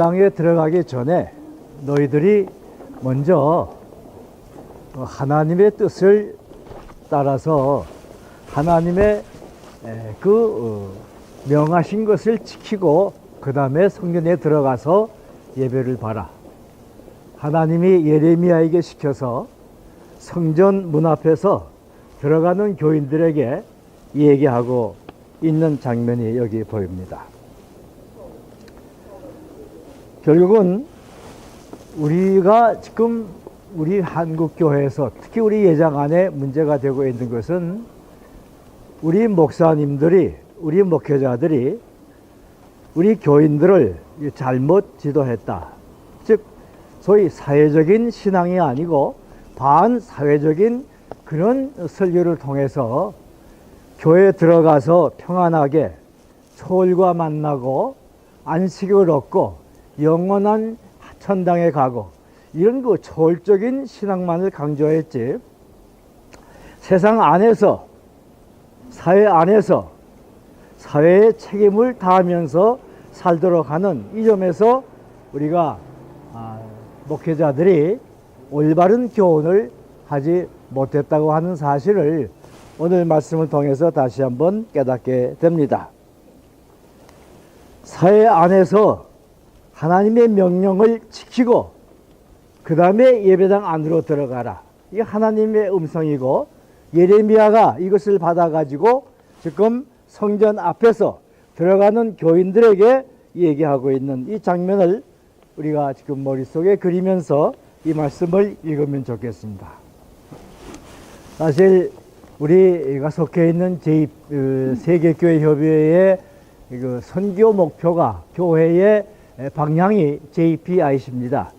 예배당에 들어가기 전에 너희들이 먼저 하나님의 뜻을 따라서 하나님의 에, 그 어, 명하신 것을 지키고 그 다음에 성전에 들어가서 예배를 봐라. 하나님이 예레미야에게 시켜서 성전 문 앞에서 들어가는 교인들에게 얘기하고 있는 장면이 여기 보입니다. 결국은 우리가 지금 우리 한국 교회에서 특히 우리 예장 안에 문제가 되고 있는 것은 우리 목사님들이 우리 목회자들이 우리 교인들을 잘못 지도했다. 즉 소위 사회적인 신앙이 아니고 반사회적인 그런 설교를 통해서 교회에 들어가서 평안하게 소울과 만나고 안식을 얻고 영원한 천당에 가고 이런 그 초월적인 신앙만을 강조했지 세상 안에서 사회 안에서 사회의 책임을 다하면서 살도록 하는 이 점에서 우리가 아, 목회자들이 올바른 교훈을 하지 못했다고 하는 사실을 오늘 말씀을 통해서 다시 한번 깨닫게 됩니다. 사회 안에서 하나님의 명령을 지키고 그 다음에 예배당 안으로 들어가라. 이게 하나님의 음성이고 예레미야가 이것을 받아가지고 지금 성전 앞에서 들어가는 교인들에게 얘기하고 있는 이 장면을 우리가 지금 머릿속에 그리면서 이 말씀을 읽으면 좋겠습니다. 사실 우리가 속해 있는 제 세계교회 협의회의 그 선교 목표가 교회의 방향이 JPIC입니다.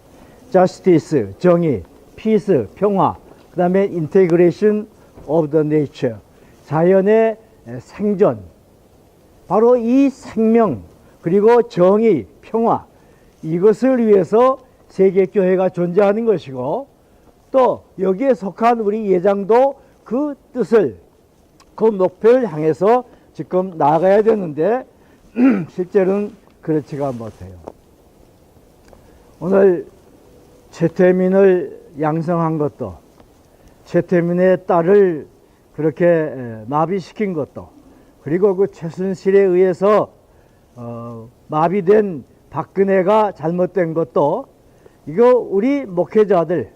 Justice, 정의, Peace, 평화, 그 다음에 Integration of the Nature, 자연의 생존. 바로 이 생명, 그리고 정의, 평화, 이것을 위해서 세계교회가 존재하는 것이고, 또 여기에 속한 우리 예장도 그 뜻을, 그 목표를 향해서 지금 나아가야 되는데, 실제로는 그렇지가 못해요. 오늘 최태민을 양성한 것도 최태민의 딸을 그렇게 마비시킨 것도 그리고 그 최순실에 의해서 어, 마비된 박근혜가 잘못된 것도 이거 우리 목회자들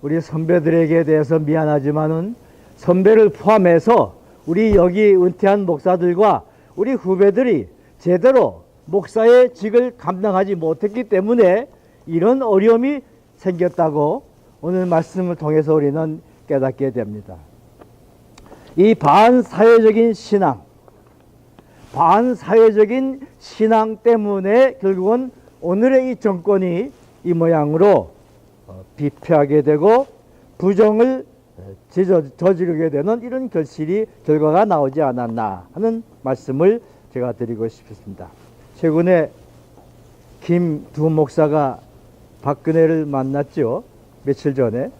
우리 선배들에게 대해서 미안하지만은 선배를 포함해서 우리 여기 은퇴한 목사들과 우리 후배들이 제대로 목사의 직을 감당하지 못했기 때문에 이런 어려움이 생겼다고 오늘 말씀을 통해서 우리는 깨닫게 됩니다. 이 반사회적인 신앙, 반사회적인 신앙 때문에 결국은 오늘의 이 정권이 이 모양으로 어, 비패하게 되고 부정을 저지르게 되는 이런 결실이 결과가 나오지 않았나 하는 말씀을 제가 드리고 싶습니다. 최근에 김두 목사가 박근혜를 만났죠. 며칠 전에.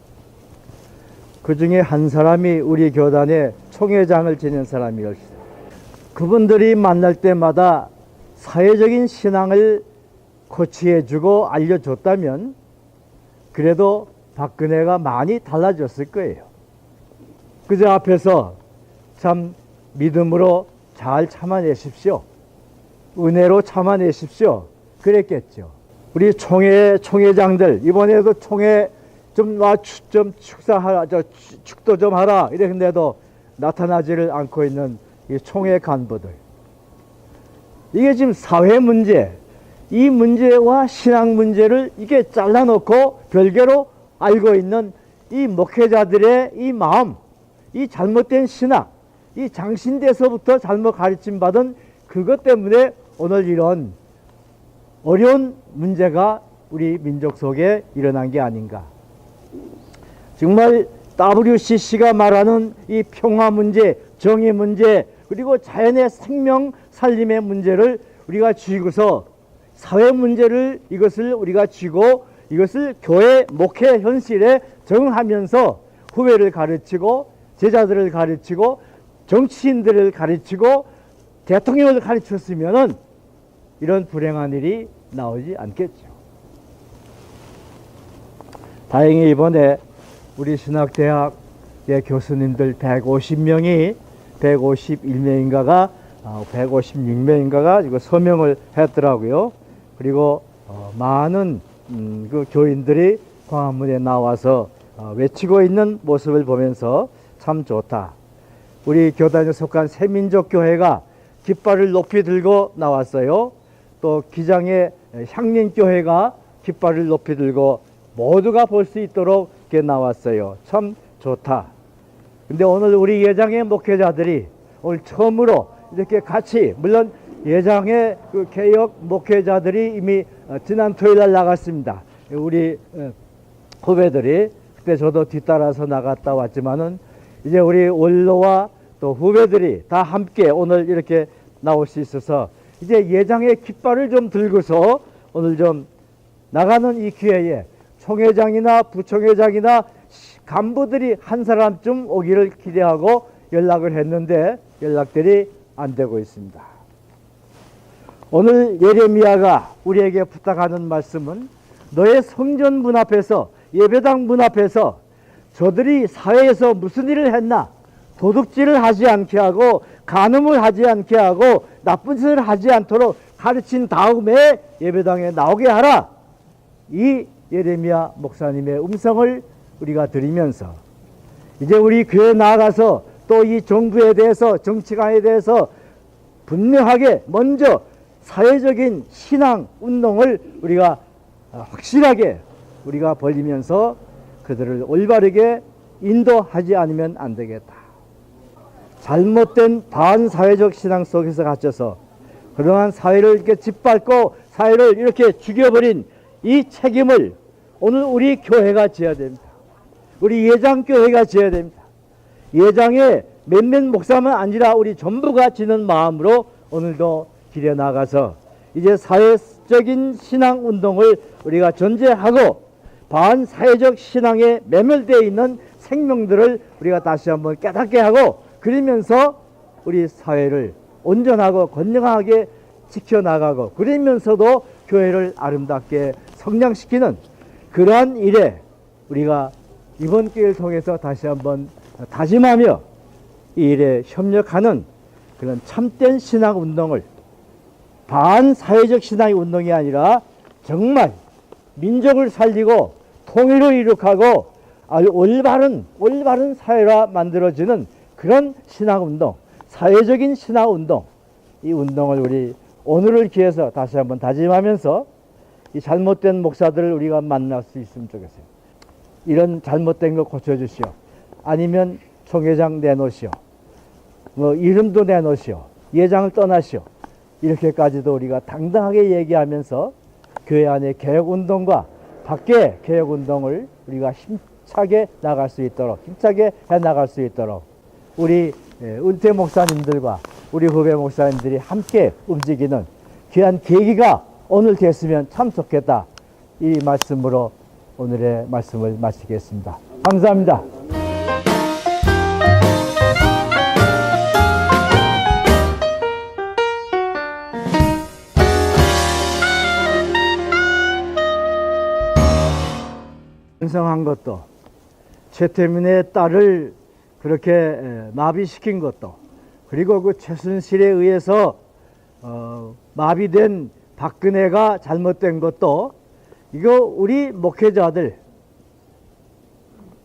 그 중에 한 사람이 우리 교단의 총회장을 지낸 사람이었어요. 그분들이 만날 때마다 사회적인 신앙을 코치해주고 알려줬다면 그래도 박근혜가 많이 달라졌을 거예요. 그저 앞에서 참 믿음으로 잘 참아내십시오. 은혜로 참아내십시오. 그랬겠죠. 우리 총회 총회장들 이번에도 총회 좀와좀 축사하라 저 축도 좀 하라 이랬는데도 나타나지를 않고 있는 이 총회 간부들 이게 지금 사회 문제 이 문제와 신앙 문제를 이게 잘라놓고 별개로 알고 있는 이 목회자들의 이 마음 이 잘못된 신앙 이 장신대서부터 잘못 가르침 받은 그것 때문에 오늘 이런 어려운 문제가 우리 민족 속에 일어난 게 아닌가. 정말 WCC가 말하는 이 평화 문제, 정의 문제, 그리고 자연의 생명 살림의 문제를 우리가 쥐고서 사회 문제를 이것을 우리가 쥐고 이것을 교회 목회 현실에 적응하면서 후배를 가르치고 제자들을 가르치고 정치인들을 가르치고 대통령을 가르쳤으면은 이런 불행한 일이 나오지 않겠죠. 다행히 이번에 우리 신학대학의 교수님들 150명이 151명인가가 156명인가가 이거 서명을 했더라고요. 그리고 어, 많은 음, 그 교인들이 광화문에 나와서 어, 외치고 있는 모습을 보면서 참 좋다. 우리 교단에 속한 새민족 교회가 깃발을 높이 들고 나왔어요. 또 기장의 향림 교회가 깃발을 높이 들고 모두가 볼 수 있도록 이렇게 나왔어요. 참 좋다. 근데 오늘 우리 예장의 목회자들이 오늘 처음으로 이렇게 같이 물론 예장의 그 개혁 목회자들이 이미 어, 지난 토요일 날 나갔습니다. 우리 어, 후배들이 그때 저도 뒤따라서 나갔다 왔지만은 이제 우리 원로와 또 후배들이 다 함께 오늘 이렇게 나올 수 있어서 이제 예장의 깃발을 좀 들고서 오늘 좀 나가는 이 기회에 총회장이나 부총회장이나 간부들이 한 사람쯤 오기를 기대하고 연락을 했는데 연락들이 안 되고 있습니다. 오늘 예레미야가 우리에게 부탁하는 말씀은 너의 성전 문 앞에서 예배당 문 앞에서 저들이 사회에서 무슨 일을 했나 도둑질을 하지 않게 하고 간음을 하지 않게 하고 나쁜 짓을 하지 않도록 가르친 다음에 예배당에 나오게 하라. 이 예레미야 목사님의 음성을 우리가 들으면서 이제 우리 교회 나가서 또 이 정부에 대해서 정치관에 대해서 분명하게 먼저 사회적인 신앙 운동을 우리가 확실하게 우리가 벌리면서 그들을 올바르게 인도하지 않으면 안 되겠다. 잘못된 반사회적 신앙 속에서 갇혀서 그동안 사회를 이렇게 짓밟고 사회를 이렇게 죽여버린 이 책임을 오늘 우리 교회가 져야 됩니다. 우리 예장교회가 져야 됩니다. 예장에 몇몇 목사만 아니라 우리 전부가 지는 마음으로 오늘도 길에 나가서 이제 사회적인 신앙 운동을 우리가 전제하고 반사회적 신앙에 매몰되어 있는 생명들을 우리가 다시 한번 깨닫게 하고 그러면서 우리 사회를 온전하고 건강하게 지켜나가고 그러면서도 교회를 아름답게 성장시키는 그러한 일에 우리가 이번 기회를 통해서 다시 한번 다짐하며 이 일에 협력하는 그런 참된 신앙 운동을 반사회적 신앙의 운동이 아니라 정말 민족을 살리고 통일을 이룩하고 아주 올바른 올바른 사회가 만들어지는 그런 신앙 운동, 사회적인 신앙 운동 이 운동을 우리 오늘을 기해서 다시 한번 다짐하면서 이 잘못된 목사들을 우리가 만날 수 있으면 좋겠어요. 이런 잘못된 거 고쳐주시오. 아니면 총회장 내놓으시오. 뭐 이름도 내놓으시오. 예장을 떠나시오. 이렇게까지도 우리가 당당하게 얘기하면서 교회 안의 개혁 운동과 밖에 개혁 운동을 우리가 힘차게 나갈 수 있도록 힘차게 해 나갈 수 있도록 우리 예, 은퇴 목사님들과 우리 후배 목사님들이 함께 움직이는 귀한 계기가 오늘 됐으면 참 좋겠다. 이 말씀으로 오늘의 말씀을 마치겠습니다. 감사합니다. 완성한 것도 최태민의 딸을 그렇게 에, 마비시킨 것도 그리고 그 최순실에 의해서 어, 마비된 박근혜가 잘못된 것도 이거 우리 목회자들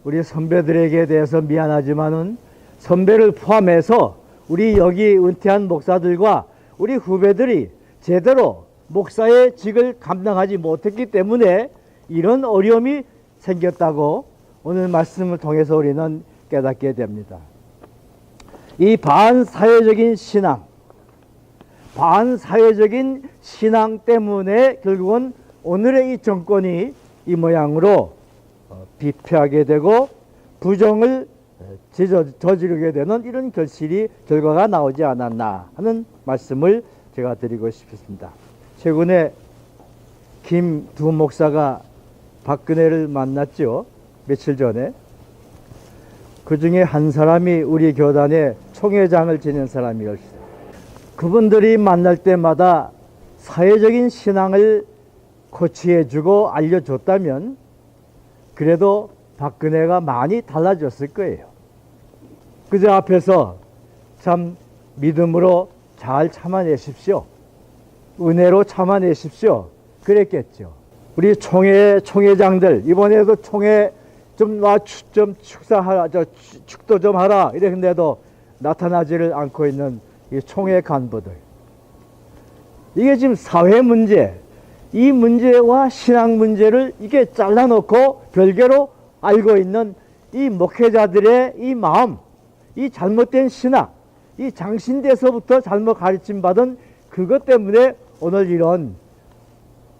우리 선배들에게 대해서 미안하지만은 선배를 포함해서 우리 여기 은퇴한 목사들과 우리 후배들이 제대로 목사의 직을 감당하지 못했기 때문에 이런 어려움이 생겼다고 오늘 말씀을 통해서 우리는 깨닫게 됩니다. 이 반사회적인 신앙, 반사회적인 신앙 때문에 결국은 오늘의 이 정권이 이 모양으로 어, 비패하게 되고 부정을 저지- 저지르게 되는 이런 결실이 결과가 나오지 않았나 하는 말씀을 제가 드리고 싶습니다. 최근에 김두 목사가 박근혜를 만났죠. 며칠 전에. 그 중에 한 사람이 우리 교단의 총회장을 지낸 사람이었어요. 그분들이 만날 때마다 사회적인 신앙을 코치해주고 알려줬다면 그래도 박근혜가 많이 달라졌을 거예요. 그저 앞에서 참 믿음으로 잘 참아내십시오. 은혜로 참아내십시오. 그랬겠죠. 우리 총회 총회장들 이번에도 총회 좀 와 좀 축사하라 저 축- 축도 좀 하라. 이랬는데도 나타나지를 않고 있는 이 총회 간부들. 이게 지금 사회 문제. 이 문제와 신앙 문제를 이게 잘라놓고 별개로 알고 있는 이 목회자들의 이 마음 이 잘못된 신학 이 장신대서부터 잘못 가르침 받은 그것 때문에 오늘 이런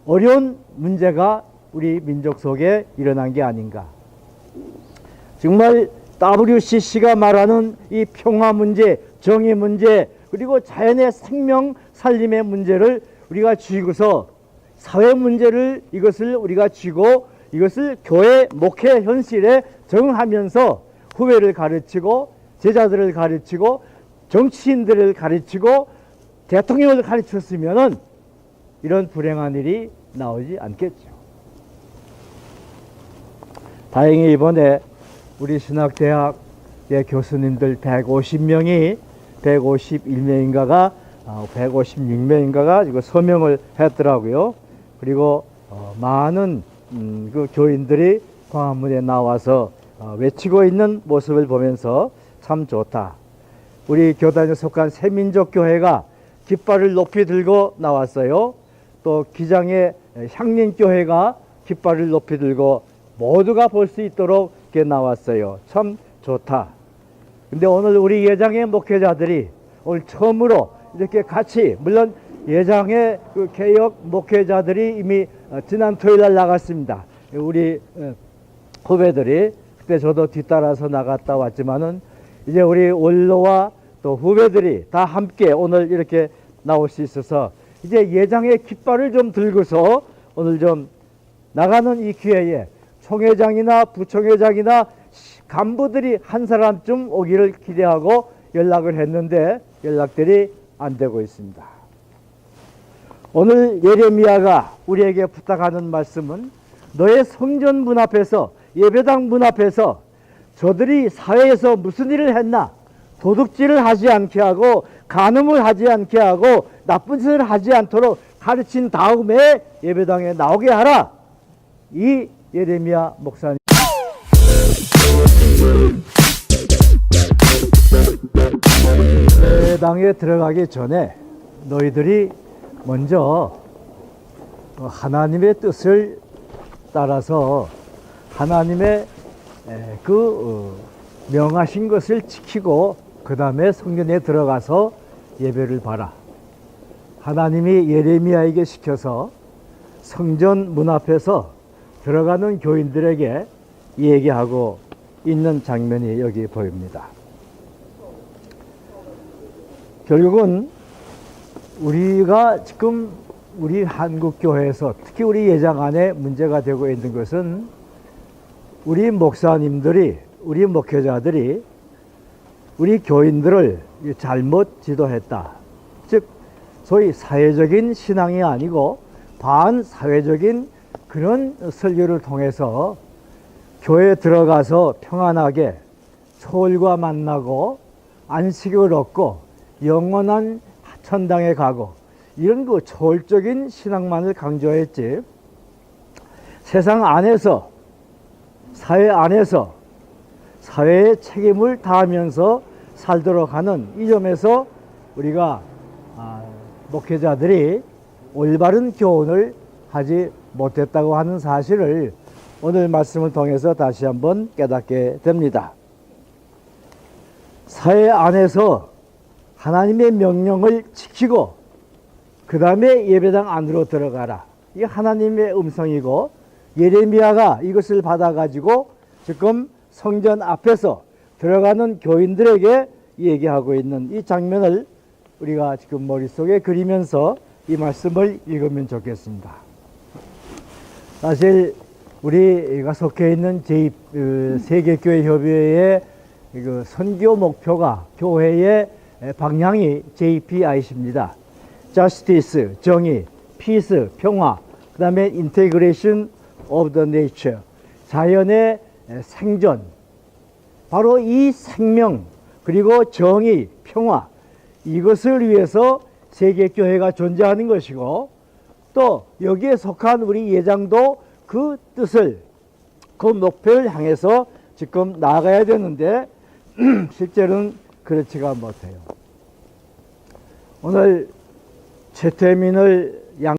어려운 문제가 우리 민족 속에 일어난 게 아닌가. 정말 WCC가 말하는 이 평화 문제, 정의 문제, 그리고 자연의 생명 살림의 문제를 우리가 쥐고서 사회 문제를 이것을 우리가 쥐고 이것을 교회 목회 현실에 적응하면서 후배를 가르치고 제자들을 가르치고 정치인들을 가르치고 대통령을 가르쳤으면은 이런 불행한 일이 나오지 않겠죠. 다행히 이번에 우리 신학대학의 교수님들 150명이 151명인가가 156명인가가 이거 서명을 했더라고요. 그리고 어, 많은 음, 그 교인들이 광화문에 나와서 어, 외치고 있는 모습을 보면서 참 좋다. 우리 교단에 속한 새민족 교회가 깃발을 높이 들고 나왔어요. 또 기장의 향림 교회가 깃발을 높이 들고 모두가 볼 수 있도록 이렇게 나왔어요. 참 좋다. 근데 오늘 우리 예장의 목회자들이 오늘 처음으로 이렇게 같이 물론 예장의 그 개혁 목회자들이 이미 어, 지난 토요일 날 나갔습니다. 우리 어, 후배들이 그때 저도 뒤따라서 나갔다 왔지만은 이제 우리 원로와 또 후배들이 다 함께 오늘 이렇게 나올 수 있어서 이제 예장의 깃발을 좀 들고서 오늘 좀 나가는 이 기회에 총회장이나 부총회장이나 간부들이 한 사람쯤 오기를 기대하고 연락을 했는데 연락들이 안 되고 있습니다. 오늘 예레미야가 우리에게 부탁하는 말씀은 너의 성전 문 앞에서 예배당 문 앞에서 저들이 사회에서 무슨 일을 했나 도둑질을 하지 않게 하고 간음을 하지 않게 하고 나쁜 짓을 하지 않도록 가르친 다음에 예배당에 나오게 하라. 이 예레미야 목사님. 예배당에 들어가기 전에 너희들이 먼저 하나님의 뜻을 따라서 하나님의 에, 그 어, 명하신 것을 지키고 그 다음에 성전에 들어가서 예배를 봐라. 하나님이 예레미야에게 시켜서 성전 문 앞에서 들어가는 교인들에게 얘기하고 있는 장면이 여기 보입니다. 결국은 우리가 지금 우리 한국 교회에서 특히 우리 예장 안에 문제가 되고 있는 것은 우리 목사님들이 우리 목회자들이 우리 교인들을 잘못 지도했다. 즉 소위 사회적인 신앙이 아니고 반사회적인 그런 설교를 통해서 교회에 들어가서 평안하게 초월과 만나고 안식을 얻고 영원한 천당에 가고 이런 그 초월적인 신앙만을 강조했지. 세상 안에서 사회 안에서 사회의 책임을 다하면서 살도록 하는 이 점에서 우리가 아, 목회자들이 올바른 교훈을 하지 못했다고 하는 사실을 오늘 말씀을 통해서 다시 한번 깨닫게 됩니다. 사회 안에서 하나님의 명령을 지키고 그 다음에 예배당 안으로 들어가라. 이게 하나님의 음성이고 예레미야가 이것을 받아가지고 지금 성전 앞에서 들어가는 교인들에게 얘기하고 있는 이 장면을 우리가 지금 머릿속에 그리면서 이 말씀을 읽으면 좋겠습니다. 사실 우리가 속해 있는 제 세계교회 협의회의 그 선교 목표가 교회의 방향이 JPIC입니다. Justice, 정의, 피스, 평화, 그 다음에 인테그레이션 오브 더 네이처, 자연의 생존, 바로 이 생명, 그리고 정의, 평화, 이것을 위해서 세계 교회가 존재하는 것이고, 또 여기에 속한 우리 예장도 그 뜻을, 그 목표를 향해서 지금 나아가야 되는데, 실제로는 그렇지가 못해요. 오늘 최태민을 양